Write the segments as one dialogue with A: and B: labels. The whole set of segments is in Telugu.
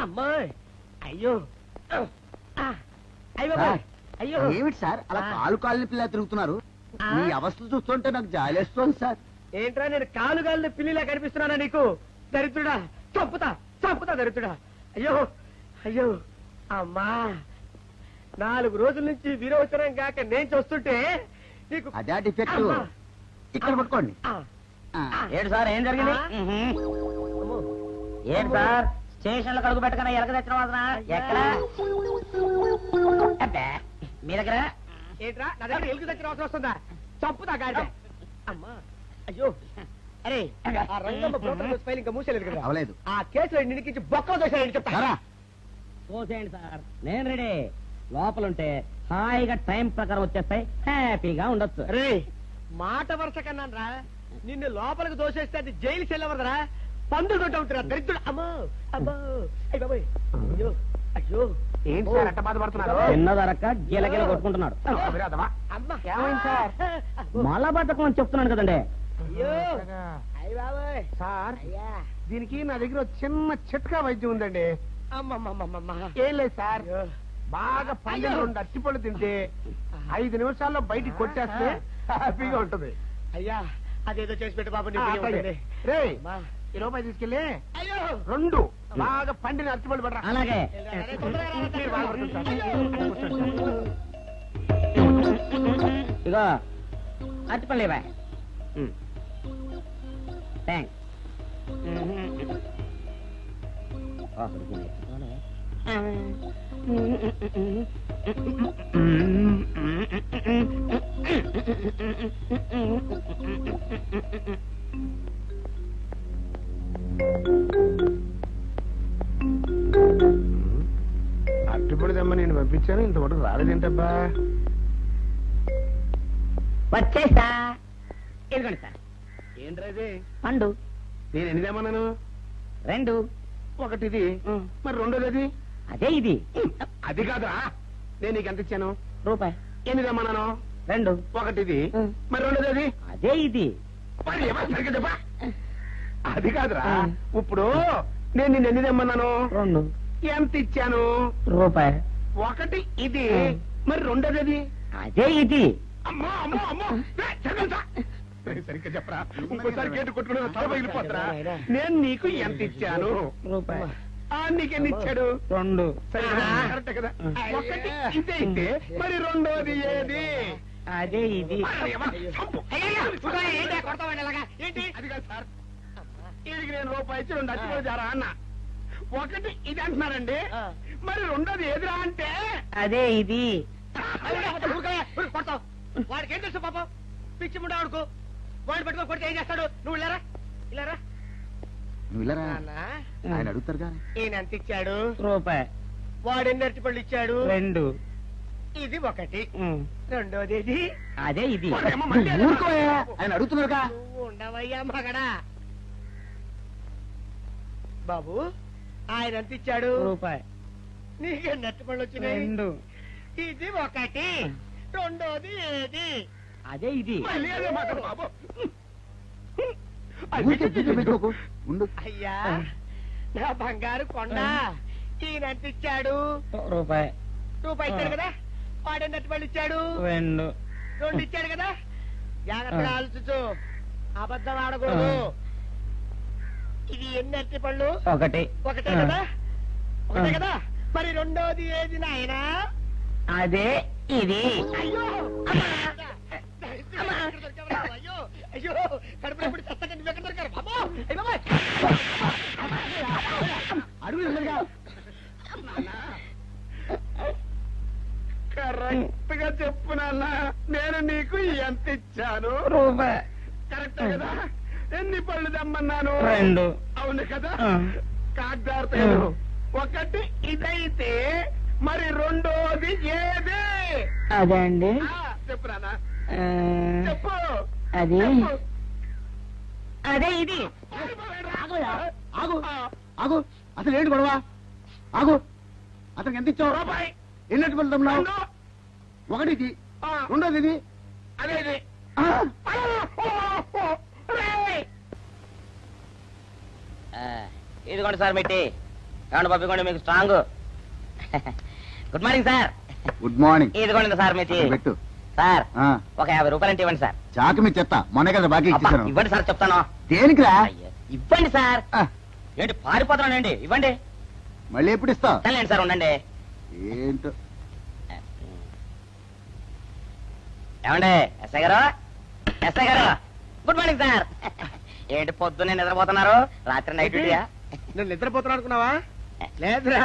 A: అమ్మాయి అయ్యో! ఆ, అయ్యో.
B: సార్,
A: అయ్యో!
B: ఏమిటి సార్? అలా
A: ఆ.
B: కాలు కాలిన పిల్ల తిరుగుతున్నారు.
A: ఆ?
B: మీ అవస్థలు చూస్తుంటే నాకు జాలేస్తోంది సార్.
A: ఏంట్రా నేను కాలు కాలిన పిల్లిలా కనిపిస్తున్నానా నీకు? దరిద్రుడా చంపుతా చంపుతా దరిద్రుడా. అయ్యో అయ్యో అమ్మా! నాలుగు రోజుల నుంచి విరోచనం కాక నేను చూస్తుంటే నీకు
B: అదే డిఫెక్ట్.
A: అమ్మా.
B: ఇక్కడ పట్టుకోండి.
A: ఆ,
B: ఆ.
C: ఏంటి సార్ ఏం జరిగింది?
A: ఆ? అమ్మో.
C: ఏంటి సార్ స్టేషన్లో కడుగు పెట్టకనే ఎలక తెచ్చిన వాసన. ఎక్కడ? అబ్బే, మీ దగ్గర?
A: ఏంట్రా? నా దగ్గర ఎలుగు తెచ్చిన అవసరం వస్తుందా? చంపుతా గాడిద. అమ్మా. అయ్యో. అరే. ఆ రంగమ్మ బ్రోకర్ ఫైల్ ఇంకా మూసేలేదు కదా?
B: అవలేదు.
A: ఆ కేసులో నిడికించి బొక్కలు దోశాడని చెప్తా.
B: సరా
C: చూసేయండి సార్. నేను రెడీ. లోపలుంటే హాయిగా టైం ప్రకారం వచ్చేస్తాయి. హ్యాపీగా ఉండొచ్చు.
A: రే మాట వరుస కన్నాను రా నిన్ను లోపలికి దోసేస్తే అది జైలు చెల్లవరదరా పందులు దొడ్డ ఉంటురా దరిద్రుడు. అమ్మో అమ్మో. అయ్య బాబోయ్. అయ్యో అయ్యో.
D: ఏంటి సార్ అట్ట బాధపడుతున్నారు?
C: చిన్నదరక్క గిలగిల కొట్టుకుంటున్నాడు.
A: అమ్మా.
D: ఏమైంది సార్?
C: మళ్ళా బతకం అని చెప్తున్నాను కదండి.
A: అయ్యో. అయ్య బాబోయ్.
D: సార్
A: అయ్యా.
D: దీనికి నా దగ్గర ఒక చిన్న చిట్కా వైద్యం ఉందండి. ఏం లేదు సార్. బాగా
A: అయ్యో.
D: రెండు అట్టిపళ్ళు తింటే ఐదు నిమిషాల్లో బయటికి కొట్టేస్తే హ్యాపీగా ఉంటుంది.
A: అయ్యా అదేదో చేసి పెట్టు బాబు
D: ఆ, ఈ రూపాయి తీసుకెళ్ళి
A: అయ్యో!
D: రెండు బాగా పండిన అట్టిపళ్ళు పడరా.
C: అలాగే.
D: మీరు బాధపడుతుంది సార్.
C: ఇగో అరటిపళ్ళు ఇవ్వ థ్యాంక్స్
D: అట్టిపళ్ళు తెమ్మ నేను పంపించాను ఇంతవరకు రాలేదేంటబ్బా?
C: వచ్చేసా ఇదిగోండి సార్.
D: ఏంట్రా ఇది?
C: పండు.
D: నేను ఎన్ని తెమ్మన్నాను?
C: రెండు.
D: ఒకటిది మరి రెండోది అది
C: అదే ఇది.
D: అది కాదురా. నేను నీకు ఎంత ఇచ్చాను?
C: రూపాయి.
D: ఎన్ని తెమ్మన్నాను?
C: రెండు.
D: ఒకటిది
C: ఉం.
D: మరి రెండోది అది
C: అదే ఇది.
D: మరి ఏమో సరిగ్గా చెప్పా. అది కాదురా. ఇప్పుడు నేను నిన్ను ఎన్ని తెమ్మన్నాను?
C: రెండు.
D: ఎంత ఇచ్చాను?
C: రూపాయి.
D: ఒకటి ఇది. మరి రెండోది అది
C: ఇది.
D: అమ్మో అమ్మో అమ్మో. సరిగ్గా చెప్పరా. ఇంకోసారి గేటు కొట్టుకుని తల నేను నీకు ఎంత ఇచ్చాను?
C: రూపాయి.
D: ఆ నీకెన్ని ఇచ్చాడు?
C: రెండు?
D: కరెక్టే కదా. ఒకటి ఇదే అయితే మరి రెండోది ఏది?
C: అదే ఇది?
A: ఏంటి?
D: అది కాదు సార్. వీడికి నేను రూపాయి ఇచ్చి రెండు జారా అన్న? ఒకటి ఇది అంటున్నారండి. మరి రెండోది ఏదిరా అంటే?
C: అదే ఇది.
A: వాడికి ఏం తెలుసు పాపం? పిచ్చి ముండా ఆడుకో. వాడిని పట్టుకొని కొడితే ఏం చేస్తాడు? నువ్వు ఇలారా ఇలారా
B: నువ్వు ఆయన అడుగుతారు కానీ
A: ఈయన ఎంత ఇచ్చాడు?
C: రూపాయి.
A: వాడు ఎన్ని అరటి పళ్ళు ఇచ్చాడు?
C: రెండు.
A: ఇది ఒకటి. రెండోది ఇది
C: అదే ఇది.
B: ఆయన అడుగుతున్నారుగా.
A: ఉండవయ్యా మగడా. బాబు ఆయన ఎంత ఇచ్చాడు?
C: రూపాయి.
A: నీకే నెట్ పళ్ళు వచ్చినాయి.
C: రెండు.
A: ఇది ఒకటి రెండోది ఏది?
C: అదే ఇది.
D: మళ్ళీ అదే మాట బాబు.
B: ఊరికే పిచ్చి పెట్టుకోకు ఉండు.
A: అయ్యా నా బంగారు కొండ. ఈయన ఎంత ఇచ్చాడు?
C: రూపాయి.
A: రూపాయి ఇచ్చాడు కదా? వాడు అరటి పళ్ళు ఇచ్చాడు?
C: రెండు.
A: రెండు ఇచ్చాడు కదా? జాగ్రత్తగా ఆలోచించు. అబద్ధం ఆడకూడదు. ఇది ఎన్ని అరటి పళ్ళు?
C: ఒకటి.
A: ఒకటే కదా? ఒకటే కదా? మరి రెండోది ఏది నాయనా?
C: అదే ఇది.
A: అయ్యో! అమ్మా! అమ్మా! అయ్యో! అయ్యో! కడుపులో ఇప్పుడు చస్తగా నువ్వు ఎక్కడ దొరికారు బాబు అయ్య బాబోయ్!
B: అడుగు ఎదురుగా.
D: కరెక్ట్గా చెప్పు నాన్న నేను నీకు ఎంత ఇచ్చాను?
C: రూపాయి.
D: కరెక్ట్ కదా? ఎన్ని పళ్ళు తెమ్మన్నాను?
C: రెండు.
D: అవును కదా?
C: ఆ.
D: కాగ్దార్తలు ఒకటి ఇదైతే మరి రెండోది ఏది?
C: అదే అండి.
D: ఆ, చెప్పు
C: అది. అదే ఇది.
B: ఆగు ఆగు అసలు ఏంటి గొడవ? ఆగు. అతనికి ఎంత ఇచ్చావు?
D: రూపాయి
B: ఎన్నట్టు వెళ్తున్నావు. ఒకటి ఇది.
D: ఆ,
B: రెండోది ఇది.
D: అదే ఇది.
C: ఇదిగోండి సార్ మెట్టి. ఏమండి పంపించండి మీకు strong. Good morning sir.
B: Good morning.
C: ఇదిగోండి సార్ మీ టీ.
B: పెట్టు.
C: సార్ ఒక యాభై రూపాయలు అంటే ఇవ్వండి సార్.
B: చాకు మీ చెత్త. మొన్న కదా బాకీ ఇచ్చేసాను
C: ఇవ్వండి సార్ చెప్తాను.
B: దేనికిరా?
C: ఇవ్వండి సార్. ఏంటి పారిపోతున్నానండి ఇవ్వండి.
B: మళ్ళీ ఎప్పుడు ఇస్తావు
C: సరేలేండి సార్ ఉండండి.
B: ఏంటో?
C: ఏమండి ఎస్ఐ గారు? ఎస్ఐ గారు? Good morning sir. ఏంటి పొద్దున్నే నిద్రపోతున్నారు? రాత్రి నైట్
A: నేను నిద్రపోతున్నా అనుకున్నావా లేదురా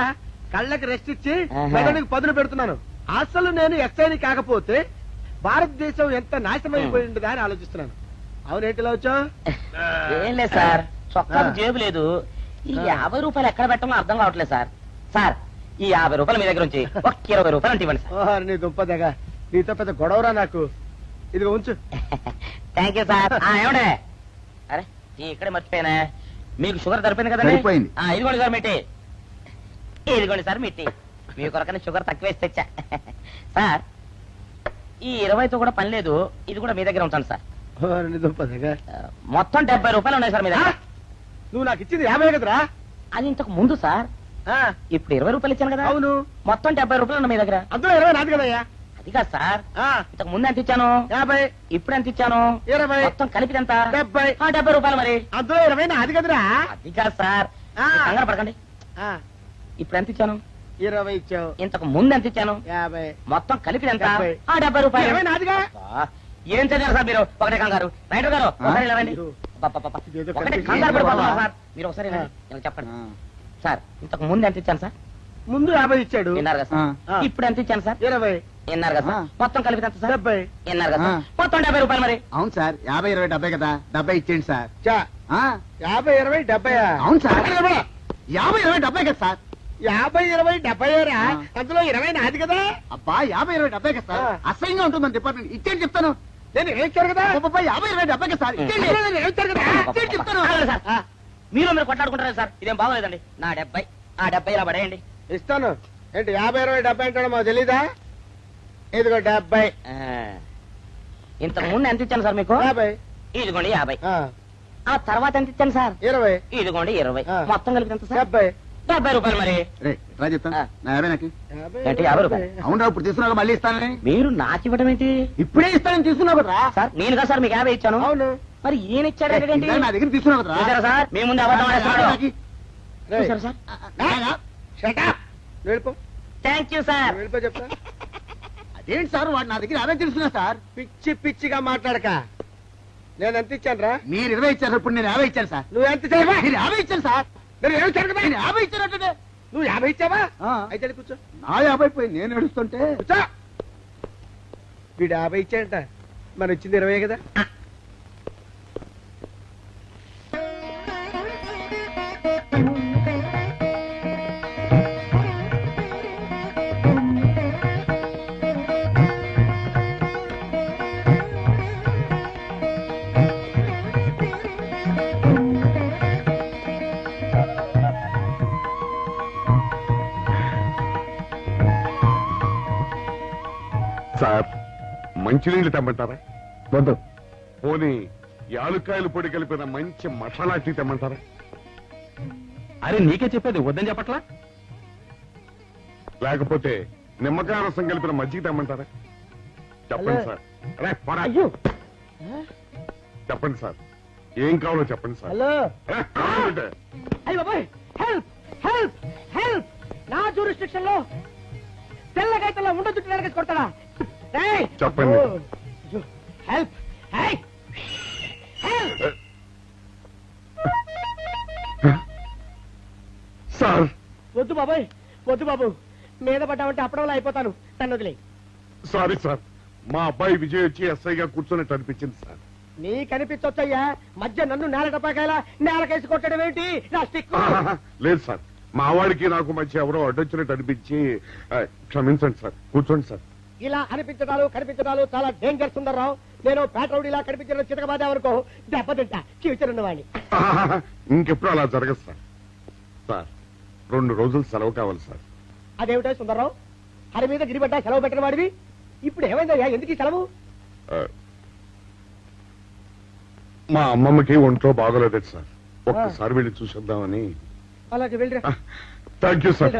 A: కళ్ళకి రెస్ట్ ఇచ్చి. మెదడుకి పదును పెడుతున్నాను. అసలు నేను ఎస్ఐని కాకపోతే భారతదేశం ఎంత నాశనం అయిపోయి ఉండదా అని ఆలోచిస్తున్నాను. అవునేంటి ఇలా వచ్చావు
C: ఏం లేదు సార్ చొక్కాకు
A: ఆ.
C: జేబు లేదు. ఈ. యాభై రూపాయలు ఎక్కడ పెట్టాలో అర్థం కావట్లేదు సార్. సార్ ఈ యాభై రూపాయలు మీ దగ్గర నుంచి ఒక ఇరవై రూపాయలు అంటే ఇవ్వండి
A: నీ దుంపదగా నీతో పెద్ద గొడవరా నాకు? ఇదిగో ఉంచు.
C: థ్యాంక్ యూ సార్ ఏమండే? ఇక్కడే మర్చిపోయానా? మీకు షుగర్ సరిపోయింది కదండి?
B: సరిపోయింది.
C: ఇదిగోండి సార్ మిట్టి ఇదిగోండి సార్ మిట్టి మీ కొరకని షుగర్ తక్కువ వేసి తెచ్చా. సార్ ఈ ఇరవైతో కూడా పని లేదు. ఇది కూడా మీ దగ్గర ఉంటాను సార్.
A: దుంపదగా
C: ఆ, మొత్తం డెబ్బై రూపాయలు ఉన్నాయి సార్ మీ దగ్గర.
A: నువ్వు నాకు ఇచ్చింది యాభై కదరా?
C: అది ఇంతకు ముందు సార్.
A: ఆ,
C: ఇప్పుడు ఇరవై రూపాయలు ఇచ్చాను కదా.
A: అవును.
C: మొత్తం డెబ్బై రూపాయలు ఉన్నాయి మీ దగ్గర.
A: అందులో ఇరవై నాది కదయ్యా?
C: అది కాదు సార్?
A: ఆ,
C: ఇంతకు ముందు ఎంత ఇచ్చాను?
A: యాభై.
C: ఇప్పుడు ఎంత ఇచ్చాను?
A: ఇరవై.
C: మొత్తం కలిపి ఎంత?
A: డెబ్బై.
C: ఆ, డెబ్బై రూపాయలు మరి.
A: అందులో ఇరవై నాది కదరా.
C: అది కాదు సార్ కంగారు పడకండి.
A: ఆ,
C: ఇప్పుడు ఎంత ఇచ్చాను?
A: ఇరవై ఇచ్చావు.
C: ఇంతకు ముందు ఎంత ఇచ్చాను?
A: యాభై.
C: మొత్తం కలిపి ఎంత?
A: డెబ్బై.
C: రూపాయలు. ఏం చదివారు సార్ మీరు? ఒకటే కంగారు. రైటర్ గారు ఒకసారి ఒకటే. కంగారు పడిపోతున్నారు. సార్. మీరు ఒకసారి చెప్పండి. సార్ ఇంతకు ముందు ఎంత ఇచ్చాను సార్?
A: ముందు యాభై ఇచ్చాడు.
C: విన్నారు కదా ఇప్పుడు ఎంత ఇచ్చాను సార్?
A: ఇరవై.
C: విన్నారు కదా. మొత్తం కలిపి ఎంత సార్?
A: డెబ్బై.
C: విన్నారు కదా. మొత్తం డెబ్బై రూపాయలు మరి.
B: అవును సార్ యాభై ఇరవై డెబ్బై కదా? డెబ్బై ఇచ్చేయండి సార్.
A: యాభై ఇరవై డెబ్బై
B: అవును సార్. యాభై ఇరవై. డెబ్బై కదా సార్?
A: యాభై ఇరవై డెబ్బై. అందులో ఇరవై నాది కదా?
B: అబ్బా యాభై ఇరవై డెబ్బై కదా సార్. అసహ్యంగా ఉంటుంది మన డిపార్ట్మెంట్ ఇచ్చేయండి చెప్తాను.
A: నేను ఏం ఇచ్చారు కదా?
B: అబ్బబ్బా, యాభై ఇరవై డెబ్బై కదా సార్? ఇచ్చేయండి.
A: కదా?
B: చెప్తాను.
C: సార్. మీరు మీరు కొట్లాడుకుంటారు సార్? ఇదేం బాగోలేదండి. నా డెబ్బై ఆ డెబ్బై ఇలా పడేయండి.
A: ఇస్తాను. ఏంటి యాభై ఇరవై డెబ్బై అంటాడు మాకు తెలీదా? ఇదిగో డెబ్బై.
C: ఆ. ఇంతకు ముందు ఎంత ఇచ్చాను సార్ మీకు?
A: యాభై.
C: ఇదిగోండి యాభై.
A: ఆ,
C: ఆ తర్వాత ఎంత ఇచ్చాను సార్?
A: ఇరవై.
C: ఇదిగోండి ఇరవై. మొత్తం కలిపి ఎంత సార్?
A: డెబ్బై.
C: డెబ్బై రూపాయలు మరి.
B: రే రా చెప్తాను
C: ఆ.
B: నా యాభై నాకు.
A: యాభై
C: ఏంటి, యాభై రూపాయలు?
B: అవునా ఇప్పుడు తీసుకున్నాక మళ్ళీ ఇస్తానని
C: మీరు నాకు ఇవ్వడం ఏంటి?
B: ఇప్పుడే ఇస్తానని తీసుకున్నావు కదా
C: సార్ నేను కదా సార్ మీకు యాభై ఇచ్చాను.
A: అవును.
C: మరి ఈయన ఇచ్చాడు
B: నా దగ్గర తీసుకున్నావు కదా
C: సార్? మీ ముందు అబద్ధం సార్? థ్యాంక్ యూ సార్
A: చెప్తా.
B: అదేంటి సార్ వాడు నా దగ్గర యాభై తెలుసుకున్నా సార్?
A: పిచ్చి పిచ్చిగా మాట్లాడక. నేను ఎంత ఇచ్చాను రా?
B: మీరు ఇరవై ఇచ్చారు ఇప్పుడు నేను యాభై ఇచ్చాను సార్.
A: నువ్వు ఎంత
B: మీరు యాభై ఇచ్చాను సార్.
A: నేను ఏం ఇచ్చాను కదా?
B: నేను యాభై ఇచ్చానంటే
A: నువ్వు యాభై ఇచ్చావా?
B: ఆ.
A: అయితే కూర్చో.
B: నా యాభై పోయి నేను ఏడుస్తుంటే?
A: కూర్చో. వీడు యాభై ఇచ్చాడంట. మనం ఇచ్చింది ఇరవై కదా?
E: మంచినీళ్ళు తెమ్మంటారా?
B: వద్దు.
E: పోనీ యాలుక్కాయలు పొడి కలిపిన మంచి మసాలా టీ తెమ్మంటారా?
F: అరే నీకే చెప్పేది వద్దని చెప్పట్లా?
E: లేకపోతే నిమ్మకాయ రసం కలిపిన మజ్జిగ తెమ్మంటారా? చెప్పండి. సార్. అరే, పోరా.
A: అయ్యో.
E: చెప్పండి సార్. ఏం కావాలో చెప్పండి సార్.
A: హలో.
E: అరే, కావాలంటే.
A: అయ్య బాబాయ్ హెల్ప్ హెల్ప్ హెల్ప్ నా జూరిస్టిక్షన్లో తెల్లగైతల్లో ఉండ చుట్టూ నరకేసి కొడతాడా!
E: చెప్పండి.
A: Help
E: sir!
A: వద్దు బాబాయ్ వద్దు బాబు. మీద పడ్డామంటే అప్పడంలో అయిపోతాను. నన్ను వదిలే
E: సారీ సార్. మా అబ్బాయి విజయ్ వచ్చి ఎస్ఐగా కూర్చున్నట్టు అనిపించింది సార్.
A: నీ కనిపించొచ్చయ్యా మధ్య నన్ను నేల టపాకాయలా నేలకేసి కొట్టడం ఏంటి? నా స్టిక్.
E: లేదు సార్. మా వాడికి నాకు మధ్య ఎవరో అడ్డొచ్చినట్టు అనిపించి క్షమించండి సార్. కూర్చోండి సార్.
A: ఇలా అనిపించడాలు కనిపించడాలు చాలా డేంజర్ సుందర్రావు. నేను పేట్రౌడిలా కనిపించడం చితకబాదామనుకో దెబ్బతింటా. ఫ్యూచర్ ఉన్నవాడిని
E: ఇంకెప్పుడు అలా జరగదు సార్. సార్ రెండు రోజులు సెలవు కావాలి సార్.
A: అదేమిటో సుందర్రావు? హరి మీద గిరిబడ్డా సెలవు పెట్టిన వాడివి? ఇప్పుడు ఏమైందయ్యా? ఎందుకు ఈ సెలవు?
E: మా అమ్మమ్మకి ఒంట్లో బాగోలేదు సార్. ఒక్కసారి వెళ్ళి చూసేద్దామని.
A: అలాగే వెళ్ళిరా.
E: Thank you sir.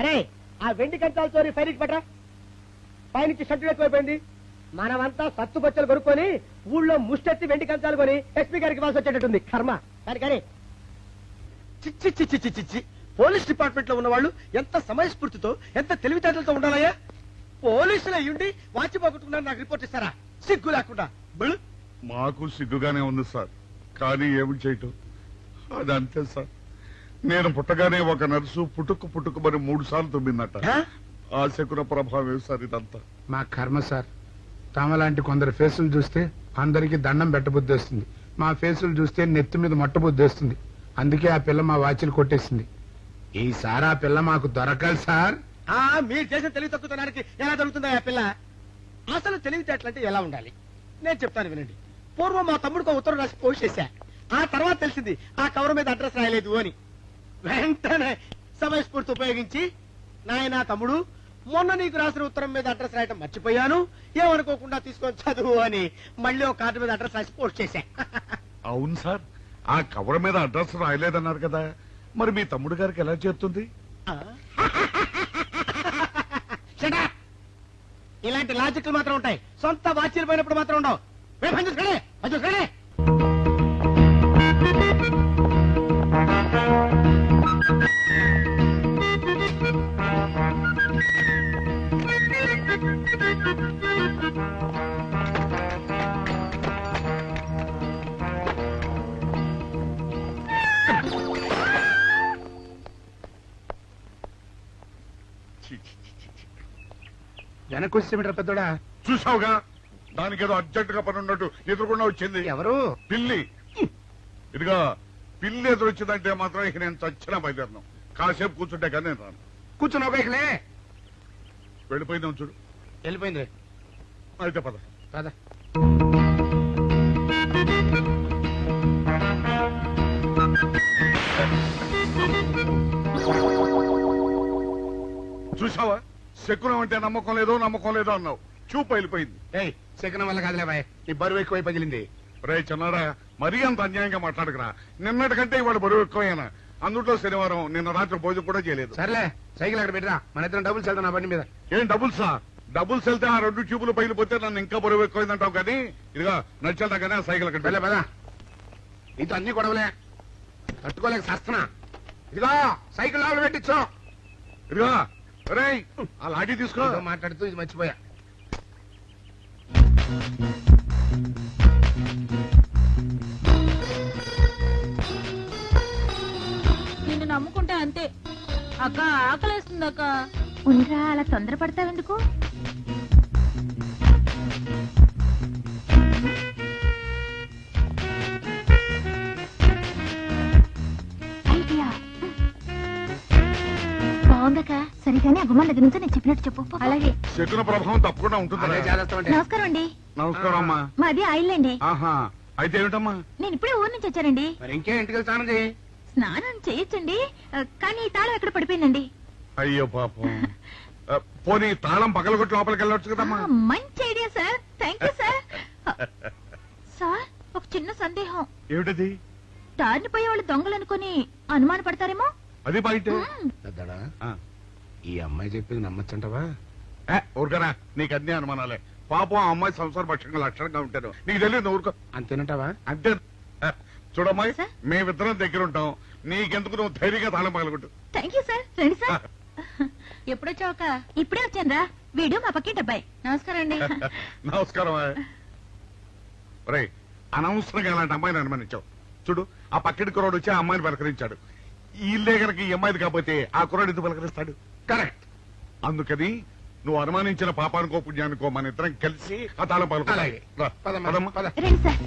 A: అరే ఆ వెండి కంచాల చోరీ ఫైల్కి పట్రా పైనుంచి షట్టు ఎక్కువైపోయింది. మనమంతా సత్తు బొచ్చలు కొనుక్కొని ఊళ్ళో ముష్టెత్తి వెండి కంచాలు కొని ఎస్పీ గారికి ఇవ్వాల్సి వచ్చేటట్టుంది. కర్మ. కానీ కానీ. చిచ్చి చిచ్చి చిచ్చి చిచ్చి పోలీస్ డిపార్ట్మెంట్లో ఉన్న వాళ్ళు ఎంత సమయస్ఫూర్తితో ఎంత తెలివితేటలతో ఉండాలయ్యా? పోలీసులు అయ్యుండి వాచి పోగొట్టుకున్నారు నాకు రిపోర్ట్ ఇస్తారా? సిగ్గు లేకుండా.
E: మాకు సిగ్గుగానే ఉంది సార్. కానీ ఏమి చేయటం? అది అంతే సార్. నేను పుట్టగానే ఒక నర్సు పుట్టుకు పుట్టుకు మరి మూడు సార్లు తుమ్మిందట? ఆ శకున ప్రభావం సార్ ఇదంతా?
G: మా కర్మ సార్. తమలాంటి కొందరు ఫేసులు చూస్తే అందరికి దండం పెట్టబుద్ధి వస్తుంది. మా ఫేసులు చూస్తే నెత్తి మీద మట్టబుద్ధి వస్తుంది. అందుకే ఆ పిల్ల మా వాచిలు కొట్టేసింది. ఈసారి ఆ పిల్ల మాకు దొరకాలి సార్.
A: ఆ మీరు చేసిన తెలివి తక్కువతనానికి ఎలా దొరుకుతుందా ఆ పిల్ల? అసలు తెలివితేటలంటే ఎలా ఉండాలి? నేను చెప్తాను వినండి. పూర్వం మా తమ్ముడికి ఉత్తరం రాసి పోస్ట్ చేశా. ఆ తర్వాత తెలిసింది ఆ కవర్ మీద అడ్రస్ రాయలేదు అని. వెంటనే సమయస్ఫూర్తి ఉపయోగించి నాయన తమ్ముడు మొన్న నీకు రాసిన ఉత్తరం మీద అడ్రస్ రాయటం మర్చిపోయాను. ఏమనుకోకుండా తీసుకొని చదువు అని మళ్ళీ ఒక కార్డు మీద అడ్రస్ రాసి పోస్ట్ చేశా.
E: అవును సార్ ఆ కవర్ మీద అడ్రస్ రాయలేదన్నారు కదా. మరి మీ తమ్ముడు గారికి ఎలా చేరుతుంది?
A: up! ఇలాంటి లాజిక్లు మాత్రం ఉంటాయి. సొంత వాచీలు పోయినప్పుడు మాత్రం ఉండవు.
G: వచ్చేమిట్రా పెద్దోడా?
E: చూసావుగా దానికి ఏదో అర్జెంట్గా పని ఉన్నట్టు ఎదురుకుండా వచ్చింది.
G: ఎవరు?
E: పిల్లి. ఇదిగా పిల్లి ఎదురు వచ్చిందంటే మాత్రం ఇక నేను చచ్చినా బయలుదేరను. కాసేపు కూర్చుంటే కానీ నేను రాను.
G: కూర్చుని ఒకలే
E: వెళ్ళిపోయిందాం చూడు.
G: వెళ్ళిపోయింది
E: అయితే పద.
G: కదా
E: చూసావా శకునం అంటే నమ్మకం లేదో నమ్మకం లేదో అన్నావు. చూపు వెళ్ళిపోయింది.
G: ఏయ్ శకనం వల్ల కాదులే బాయ్. నీ బరువు ఎక్కువై పగిలింది.
E: రే చిన్నారా మరీ అంత అన్యాయంగా మాట్లాడకురా. నిన్నటికంటే ఇవాళ బరువు ఎక్కువైనా అందుట్లో శనివారం నిన్న రాత్రి భోజనం కూడా చేయలేదు.
G: సర్లే సైకిల్ అక్కడ పెట్టరా. మన ఇద్దరం డబ్బులు వెళ్తాం నా బండి మీద.
E: ఏం డబుల్సా? డబుల్స్ వెళ్తే ఆ రెండు ట్యూబులు పగిలిపోతే నన్ను ఇంకా బరువు ఎక్కువైందంటావు కానీ ఇదిగా నడిచేద్దా కానీ ఆ సైకిల్ అక్కడ
G: వెళ్ళే పదా. నీతో అన్ని గొడవలే. తట్టుకోలేక సస్తున్నా. ఇదిగో సైకిల్ లోపల పెట్టించు.
E: ఇదిగా రే ఆ లాఠీ తీసుకో.
G: మాట్లాడుతూ ఇది మర్చిపోయా.
H: అంతే అక్క ఆకలేస్తుంది అక్క.
I: ఉండరా అలా తొందరపడతావెందుకు? ఐడియా. బాగుందక్క. సరిగానే అగుమ్మ దగ్గర నుంచి నేను చెప్పినట్టు చెప్పు. అలాగే.
E: శకున ప్రభావం తప్పకుండా ఉంటుంది
G: చేస్తామంటే
I: నమస్కారం అండి.
E: నమస్కారం అమ్మా.
I: మాది ఆయిల్ అండి
E: ఆహా. అయితే ఏమిటమ్మా?
I: నేను ఇప్పుడే ఊరు నుంచి వచ్చానండి.
G: మరి ఇంకే ఇంటికి చేయి
I: స్నానం చేయొచ్చండి. కానీ తాళం ఎక్కడ పడిపోయిందండి?
E: అయ్యో పాపం. పోనీ తాళం పగలగొట్టి లోపలికి వెళ్ళొచ్చు కదమ్మా.
I: ఆ, మంచి idea sir. Thank you sir. Sir ఒక చిన్న సందేహం.
E: ఏమిటది?
I: దారిని పోయే వాళ్ళు దొంగలు అనుకుని అనుమాన పడతారేమో?
E: అది బయట.
G: పెద్దడా
E: ఆ.
G: ఈ అమ్మాయి చెప్పింది నమ్మచ్చంటవా?
E: ఊరుకరా నీకు అన్ని అనుమానాలే. పాపం ఆ అమ్మాయి సంసార పక్షంగా లక్షణంగా ఉంటారు. నీకు తెలియదు ఊరుకో.
G: అంతేనంటావా?
E: అంతే. చూడమ్మాయి
I: సార్?
E: మేమిద్దరం దగ్గర ఉంటాం నీకెందుకు నువ్వు ధైర్యంగా తాళం పగలగొట్టు.
I: థ్యాంక్ యూ సార్ రండి సార్
H: ఎప్పుడొచ్చావుక
I: ఇప్పుడే వచ్చాను వీడు మా పక్కింటి అబ్బాయి.
H: నమస్కారం అండి.
E: నమస్కారం రే అనవసరంగా అలాంటి అమ్మాయిని అనుమానించావు. చూడు ఆ పక్కటి కుర్రాడు వచ్చి ఆ అమ్మాయిని పలకరించాడు. ఈ ఇల్లే గనక ఈ అమ్మాయిది కాకపోతే ఆ కుర్రాడు ఎందుకు పలకరిస్తాడు?
G: కరెక్ట్
E: అందుకని నువ్వు అనుమానించిన పాపానికో పుణ్యానికో మన ఇద్దరం కలిసి ఆ తాళం
G: అలాగే. పదమ్మా, పద.
I: రండి సార్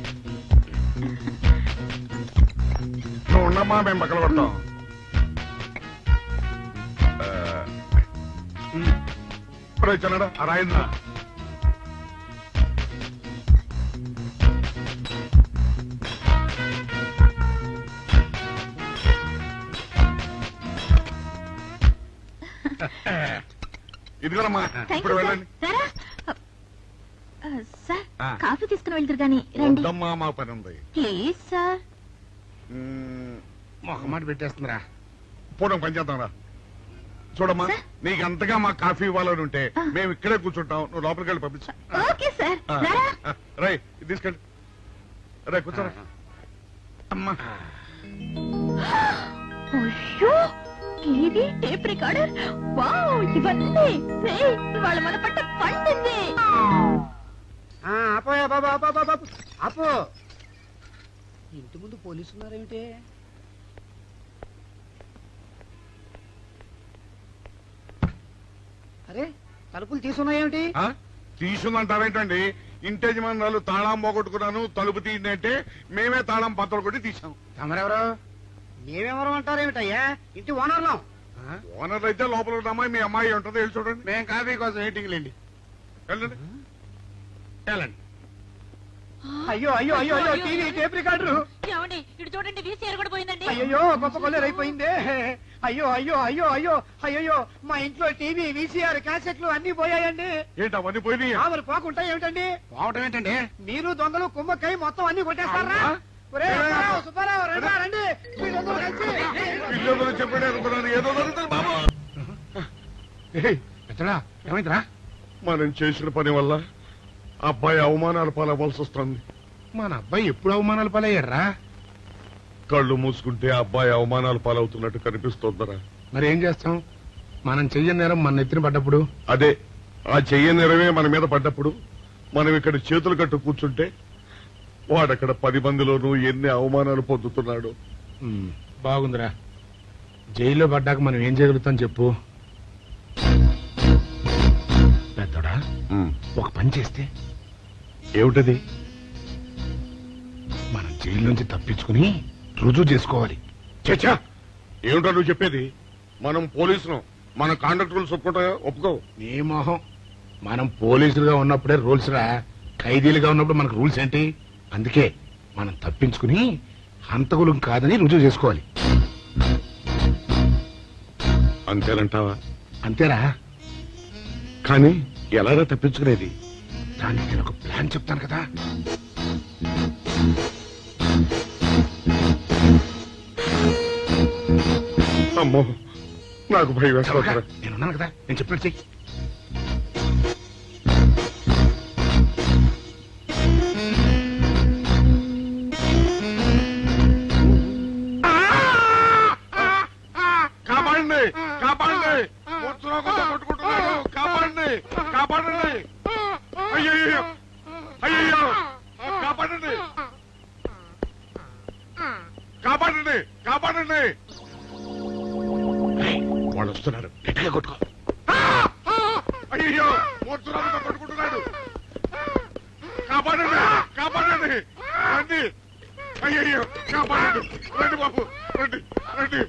E: నువ్వు ఉండమ్మా మేము పక్కన వచ్చాడా ఆ రాయిందా ఇదిగోనమ్మా ఇప్పుడు వెళ్ళండి.
I: సార్. కాఫీ తీసుకుని వెళ్తారు కానీ రండి.
E: మా పని ఉంది.
I: Please sir.
E: మ్మ్,
G: మొహమాట పెట్టేస్తుందిరా.
E: పూర్వం పని చేద్దాంరా. చూడమ్మా నీకు అంతగా మా కాఫీ ఇవ్వాలని ఉంటే మేము ఇక్కడే కూర్చుంటాం నువ్వు లోపలికి వెళ్ళి పంపించు.
I: Okay sir.
E: ఆ,
I: రారా?
E: ఆ, రై ఇది తీసుకెళ్ళి. రే కూర్చోరా. అమ్మా.
I: అయ్యో టీవీ టేప్ రికార్డర్? వావ్ ఇవన్నీ. రేయ్, ఇవాళ మన పట్ట పండింది.
B: అపోయా బాబా అపో బాబా అపో ఇంటి ముందు పోలీసు ఉన్నారేమిటి అరే తలుపులు తీసున్నాయేమిటి?
E: ఆ? తీసుందంటారేంటండి ఇంటి యజమానులు తాళం పోగొట్టుకున్నాను తలుపు తీయండి మేమే తాళం పత్తలు కొట్టి తీసాం
B: తమరెవరు? మేమెవరు అంటారేమిటయ్యా? ఇంటి ఓనర్లం.
E: ఓనర్ అయితే లోపల ఉన్న అమ్మాయి మీ అమ్మాయి ఉంటుందో వెళ్ళి చూడండి.
G: మేము కాఫీ కోసం మీటింగ్ లేండి
E: వెళ్ళండి వెళ్ళండి.
B: అయ్యో అయ్యో అయ్యో అయ్యో టీవీ టేప్ రికార్డరు.
H: ఏమండి ఇటు చూడండి వీసీఆర్ కూడా పోయిందండి.
B: అయ్యో గొప్ప కొల్లేరు అయిపోయిందే అయ్యో అయ్యో అయ్యో అయ్యో అయ్యో మా ఇంట్లో టీవీ వీసీఆర్ క్యాసెట్లు అన్ని పోయాయండి.
E: ఏంటి అవన్నీ పోయినాయి?
B: ఆ, మరి పోకుంటా ఏమిటండి?
G: పోవటం ఏంటండి?
B: మీరు దొంగలు కుమ్మక్కై మొత్తం అన్ని కొట్టేస్తారా? ఒరేయ్, సుబ్బారావు, సుబ్బారావు, రండిరా, రండి. మీరందరూ కలిసి.
E: పిల్లలు చెప్పాడు అనుకున్నాను ఏదో జరుగుతుంది బాబు.
G: ఏయ్, పెద్దడా ఏమైందిరా?
E: మనం చేసిన పని వల్ల అబ్బాయి అవమానాలు పాలవలసి వస్తుంది.
G: మన అబ్బాయి ఎప్పుడు అవమానాలు పాలయ్యారా
E: కళ్ళు మూసుకుంటే అబ్బాయి అవమానాలు పాలవుతున్నట్టు కనిపిస్తోందరా.
G: మరి ఏం చేస్తాం? మనం చెయ్యని నేరం మన నెత్తిన పడ్డప్పుడు?
E: అదే ఆ చెయ్య నిరవే మన మీద పడ్డప్పుడు మనం ఇక్కడ చేతులు కట్టు కూర్చుంటే వాడక్కడ పది మందిలోనూ ఎన్ని అవమానాలు పొందుతున్నాడు.
G: బాగుందిరా. జైల్లో పడ్డాక మనం ఏం చేయగలుగుతాం చెప్పు. పెద్దోడా ఒక పని చేస్తే
E: ఏమిటది?
G: మనం జైలు నుంచి తప్పించుకుని రుజువు చేసుకోవాలి.
E: చచ్చా ఏమిటో నువ్వు చెప్పేది? మనం పోలీసులు. మన కాండక్టర్లు ఒప్పుకుంటా ఒప్పుకో.
G: నీ మొహం. మనం పోలీసులుగా ఉన్నప్పుడే రూల్స్ రా. ఖైదీలుగా ఉన్నప్పుడు మనకు రూల్స్ ఏంటి? అందుకే మనం తప్పించుకుని హంతకులం కాదని రుజువు చేసుకోవాలి.
E: అంతేనంటావా?
G: అంతేరా.
E: కానీ ఎలారా తప్పించుకునేది?
G: దానికి నేను ఒక ప్లాన్ చెప్తాను కదా.
E: అమ్మో నాకు భయం వేస్తా
G: నేనున్నాను కదా నేను చెప్పినట్టు చెయ్యి.
E: కాపాడండి
G: వాళ్ళు వస్తున్నారు గట్టిగా కొట్టుకో.
E: అయ్యో మూర్ఛలోకంతో కొట్టుకుంటున్నాడు కాపాడండి కాపాడండి. రండి. అయ్యో కాపాడండి. రండి బాబు రండి రండి.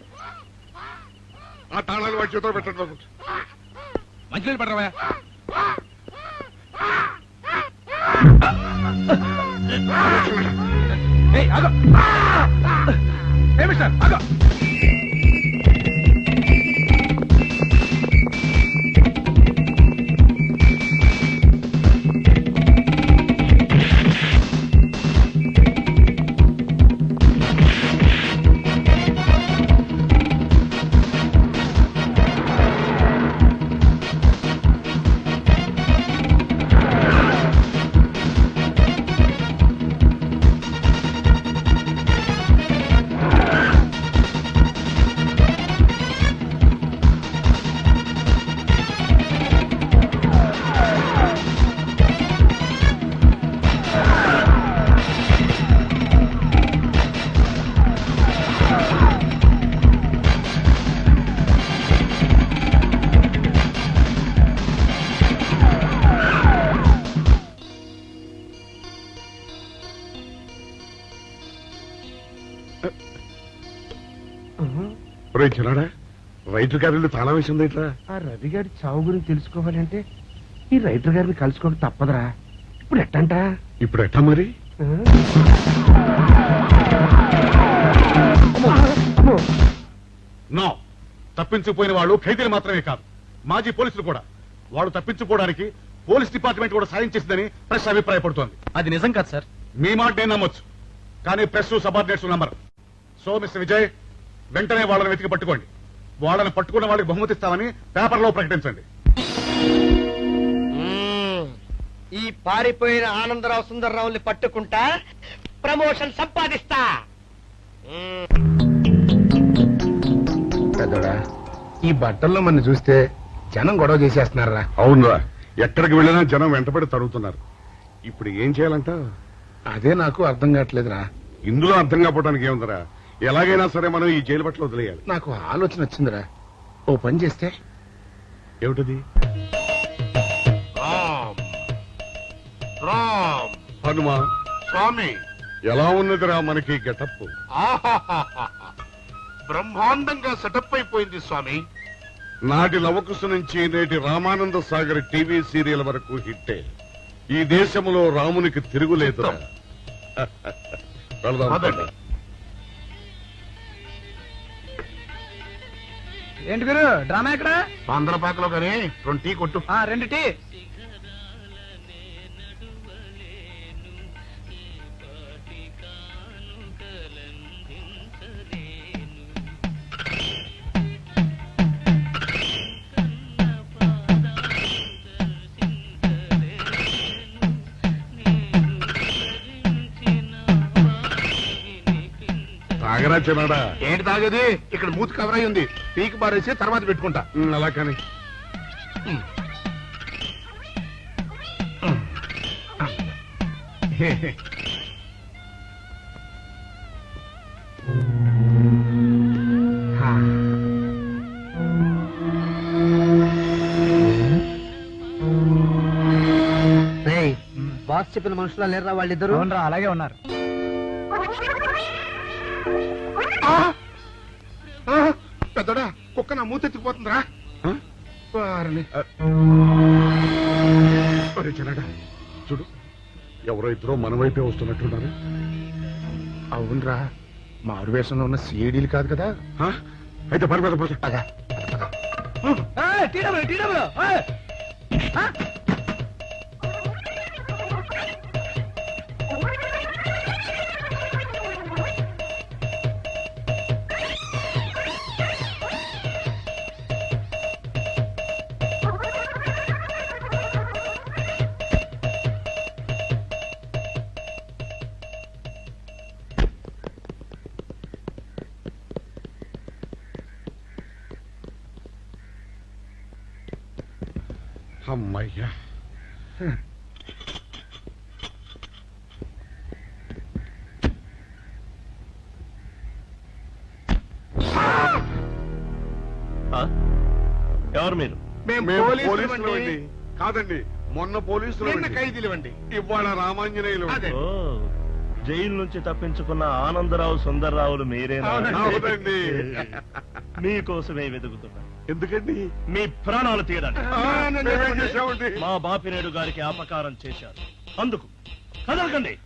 E: ఆ తాళాలు వాడి చేతిలో పెట్టండి బాబు.
F: మంచినీళ్ళు పడరావా ఏయ్, ఆగు.
E: చిన్నాడా రైతు గారి తాళం వేసింది ఇట్లా.
G: ఆ రవి గారి చావు గురించి తెలుసుకోవాలంటే ఈ రైటర్ గారిని కలుసుకోవడం తప్పదురా. ఇప్పుడు ఎట్టంట?
E: ఇప్పుడు ఎట్టా మరి? నో తప్పించిపోయిన వాళ్ళు ఖైదీలు మాత్రమే కాదు మాజీ పోలీసులు కూడా. వాళ్ళు తప్పించుకోవడానికి పోలీస్ డిపార్ట్మెంట్ కూడా సాయం చేసిందని ప్రెస్ అభిప్రాయపడుతోంది.
F: అది నిజం కాదు సార్.
E: మీ మాట నేను నమ్మొచ్చు. కానీ press subordinates number. So mister Vijay వెంటనే వాళ్ళని వెతికి పట్టుకోండి. వాళ్ళని పట్టుకున్న వాళ్ళకి బహుమతి ఇస్తామని పేపర్లో ప్రకటించండి.
A: ఈ పారిపోయిన ఆనందరావు సుందర్రావుని పట్టుకుంటా ప్రమోషన్ సంపాదిస్తా.
G: పెద్దోడా ఈ బట్టల్లో మన చూస్తే జనం గొడవ చేసేస్తున్నారా?
E: అవునరా. ఎక్కడికి వెళ్ళినా జనం వెంటబడి తరుగుతున్నారు. ఇప్పుడు ఏం చేయాలంట
G: అదే నాకు అర్థం కావట్లేదురా.
E: ఇందులో అర్థం కాకపోవడానికి ఏముందరా? ఎలాగైనా సరే మనం ఈ జైలు బట్టలు వదిలేయాలి.
G: నాకు ఆలోచన వచ్చిందిరా. ఓ పని చేస్తే?
E: ఏమిటది?
G: రామ్. రామ్.
E: హనుమా
G: స్వామి.
E: ఎలా ఉన్నదిరా మనకి గెటప్.
G: బ్రహ్మాండంగా సెటప్ అయిపోయింది స్వామి.
E: నాటి లవకుశ నుంచి నేటి రామానంద సాగర్ టీవీ సీరియల్ వరకు హిట్టే. ఈ దేశంలో రామునికి తిరుగులేదురా. వెళదాం
G: పదండి.
A: ఏంటి గురు డ్రామా ఎక్కడ?
G: ఆంధ్రపాకలో కానీ రెండు టీ కొట్టు.
A: ఆ, రెండు టీ.
E: తాగరా చిన్నాడా
G: ఏంటి తాగేది? ఇక్కడ మూతి కవర్ అయి ఉంది. పీకి బారేసి తర్వాత పెట్టుకుంటా.
E: అలా కానీ.
A: బాస్ చెప్పిన మనుషులా లేరా వాళ్ళిద్దరు? అలాగే ఉన్నారు.
G: కుక్క నా మూతెత్తిపోతుందిరా
E: చూడు ఎవరో ఇద్దరు మన వైపే వస్తున్నట్టున్నారు.
G: అవునరా మారు వేషంలో ఉన్న సీడీలు కాదు కదా?
E: అయితే పని
G: పోలీసులు
E: కాదండి మొన్న పోలీసులు
G: నిన్న. ఖైదీలు
E: ఇవాళ రామాంజనేయులు
G: అదే.
F: ఓ జైలు నుంచి తప్పించుకున్న ఆనందరావు సుందర్రావులు మీరేనా?
E: అవునండి.
F: మీకోసమే వెతుకుతున్నా.
E: ఎందుకండి?
F: మీ ప్రాణాలు తీయడానికి.
E: ఆ, మేమేం చేశామండి?
F: మా బాపినేడు గారికి అపకారం చేశారు. అందుకు కదలకండి.